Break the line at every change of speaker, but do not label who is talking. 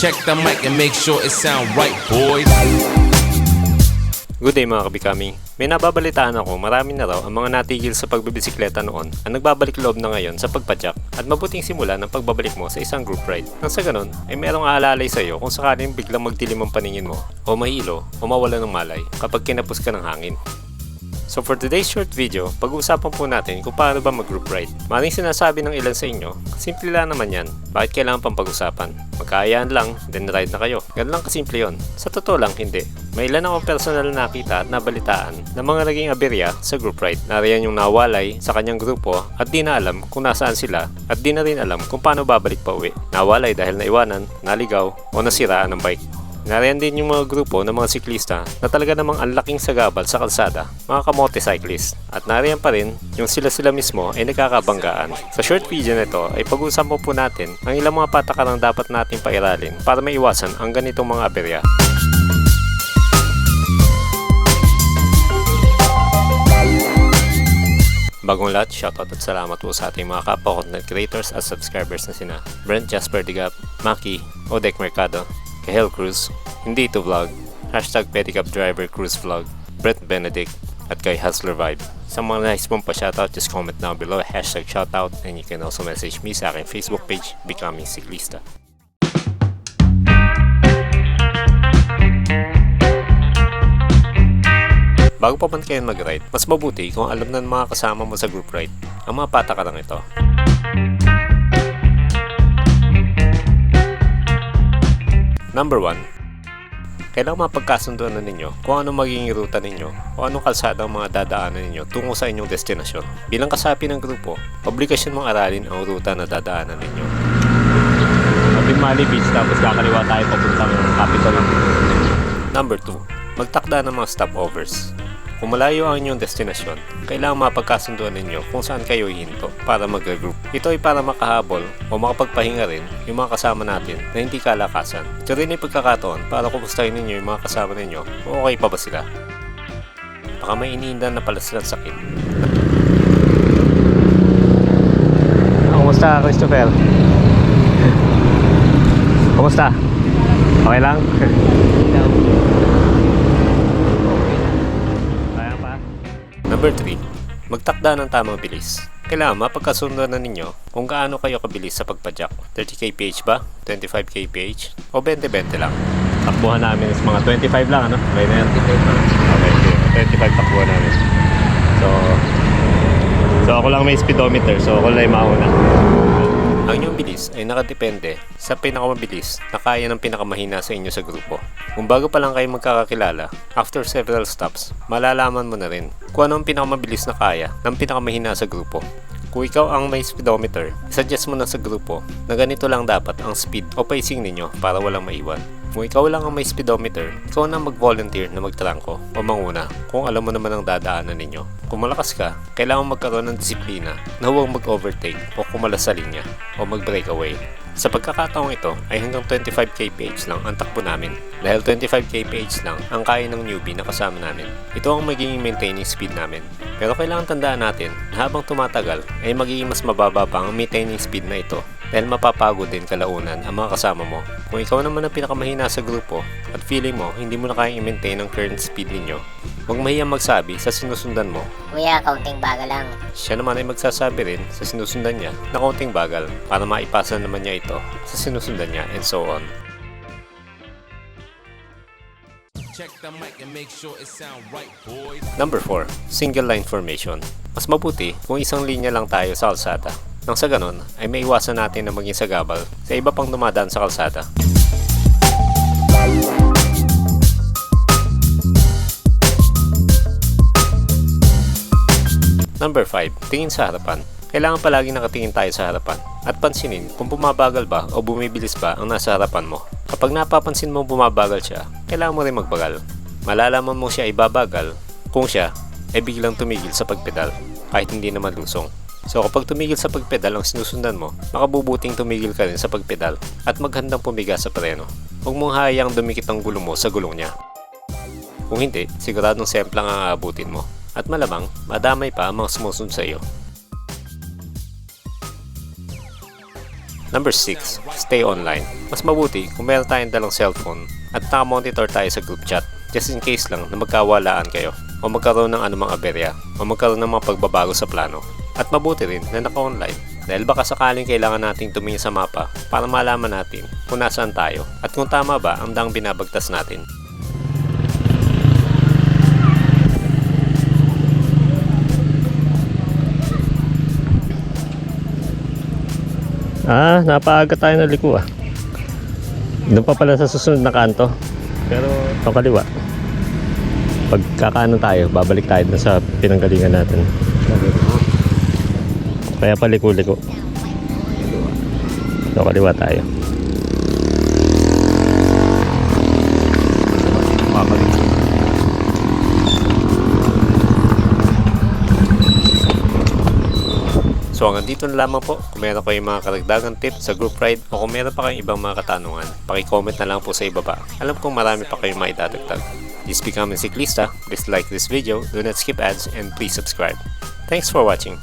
Check the mic and make sure it sound right, boys.
Good day mga kabikami. May nababalitaan ako marami na raw ang mga natigil sa pagbibisikleta noon ang nagbabalik loob na ngayon sa pagpadyak at mabuting simula ng pagbabalik mo sa isang group ride. Nang sa ganun ay merong aalalay sa iyo kung sakaling biglang magdilim ang paningin mo o mahilo o mawala ng malay kapag kinapos ka ng hangin. So for today's short video, pag-uusapan po natin kung paano ba mag-group ride. Maring sinasabi ng ilan sa inyo, simple lang naman yan. Bakit kailangan pang pag-usapan? Magkaayaan lang, then ride na kayo. Ganun lang kasimple yon. Sa totoo lang, hindi. May ilan akong personal na nakita at nabalitaan ng mga naging aberya sa group ride. Nariyan yung nawalay sa kanyang grupo at di na alam kung nasaan sila at di na rin alam kung paano babalik pa uwi. Nawalay dahil naiwanan, naligaw o nasiraan ng bike. Nariyan din yung mga grupo ng mga siklista na talaga namang ang laking sagabal sa kalsada, mga kamote cyclist. At nariyan pa rin yung sila-sila mismo ay nagkakabanggaan. Sa short video na ito ay pag-uusapan po natin ang ilang mga patakarang dapat nating pairalin para maiwasan ang ganitong mga aberya. Bagong lahat, shoutout at salamat po sa ating mga kapwa content creators at subscribers na sina Brent Jasper Digap, Maki, Odek Mercado, Kahel Cruz, Hindi to Vlog, Hashtag Pedicab Driver Cruise Vlog, Brent Benedict, at kay Hustler Vibe. Sa mga nais mong pa-shoutout, just comment down below, hashtag shoutout, and you can also message me sa aking Facebook page, Becoming Cyclista. Bago pa man kayo mag-ride, mas mabuti kung alam na ng mga kasama mo sa group ride ang mga patakaran ito. Number 1. Kailangan mapagkasunduan na ninyo kung ano magiging ruta ninyo o anong kalsada ang mga dadaanan ninyo tungo sa inyong destinasyon. Bilang kasapi ng grupo, obligasyon mong aralin ang ruta na dadaanan ninyo. Mali Beach tapos kakaliwa tayo papuntang Capitol. Number 2. Magtakda ng mga stopovers. Kung malayo ang inyong destinasyon, kailangan mapagkasunduan ninyo kung saan kayo hihinto para mag-group. Ito ay para makahabol o makapagpahinga rin yung mga kasama natin na hindi kalakasan. Ito rin ay pagkakataon para kumustahin ninyo yung mga kasama ninyo kung okay pa ba sila. Baka may iniindan na pala silang sakit. Kumusta, Christopher? Kumusta? Okay lang? Kaya pa. Number 3. Magtakda ng tamang bilis. Kailangan mapagkasunduan na ninyo kung gaano kayo kabilis sa pagpadyak. 30 kph ba? 25 kph? O 20-20 lang? Takbuhan namin is mga 25 lang, ano? May na yan? Okay, 25 takbuhan namin. So, so ako lang may speedometer, so ako lang yung mauna. Inyong bilis ay nakadepende sa pinakamabilis na kaya ng pinakamahina sa inyo sa grupo. Kung bago pa lang kayo magkakakilala, after several stops, malalaman mo na rin kung ano ang pinakamabilis na kaya ng pinakamahina sa grupo. Kung ikaw ang may speedometer, suggest mo na sa grupo na ganito lang dapat ang speed o pacing ninyo para walang maiwan. Kung ikaw lang ang may speedometer, ikaw na mag-volunteer na magtrangko o manguna kung alam mo naman ang dadaanan ninyo. Kung malakas ka, kailangan magkaroon ng disiplina na huwag mag-overtake o kumalas sa linya o mag-breakaway. Sa pagkakataong ito ay hanggang 25 kph lang ang takbo namin dahil 25 kph lang ang kaya ng newbie na kasama namin. Ito ang magiging maintaining speed namin. Pero kailangan tandaan natin na habang tumatagal ay magiging mas mababa pa ang maintaining speed na ito dahil mapapagod din kalaunan ang mga kasama mo. Kung ikaw naman ang pinakamahina sa grupo at feeling mo hindi mo na kayang i-maintain ang current speed ninyo, huwag mahiyang magsabi sa sinusundan mo
Kuya, kaunting baga lang.
siya naman ay magsasabi rin sa sinusundan niya na kaunting bagal para maipasa naman niya ito sa sinusundan niya and so on.
Check the mic and make sure it sound right, boys.
Number 4. Single line formation. Mas mabuti kung isang linya lang tayo sa kalsada. Nang sa ganon ay maiwasan natin na maging sagabal sa iba pang dumadaan sa kalsada. Number 5. Tingin sa harapan. Kailangan palagi nakatingin tayo sa harapan at pansinin kung bumabagal ba o bumibilis ba ang nasa harapan mo. Kapag napapansin mo bumabagal siya, kailangan mo rin magbagal. Malalaman mo siya ay babagal kung siya ay biglang tumigil sa pagpedal kahit hindi naman lusong. So kapag tumigil sa pagpedal ang sinusundan mo, makabubuting tumigil ka rin sa pagpedal at maghandang pumiga sa preno. Huwag mong hayang dumikit ang gulong mo sa gulong niya. Kung hindi, siguradong semplang ang aabutin mo. At malamang, madamay pa ang mga sumusunod sa iyo. Number 6. Stay online. Mas mabuti kung meron tayong dalang cellphone at naka-monitor tayo sa group chat just in case lang na magkawalaan kayo o magkaroon ng anumang aberya o magkaroon ng mga pagbabago sa plano. At mabuti rin na naka-online dahil baka sakaling kailangan nating tumingin sa mapa para malaman natin kung nasaan tayo at kung tama ba ang dang binabagtas natin. Ah, napaaga tayo na liko ah. Doon pa pala sa susunod na kanto. Pero itong kaliwa. Pagkakaano tayo, babalik tayo dun sa pinanggalingan natin. Kaya paliko-liko. Ito kaliwa tayo. So hanggang dito na lamang po. Kung meron kayong mga karagdagang tips sa group ride o kung meron pa kayong ibang mga katanungan, paki-comment na lang po sa ibaba. Alam kong marami pa kayong maidadagdag. This becoming Siklista, please like this video, do not skip ads, and please subscribe. Thanks for watching.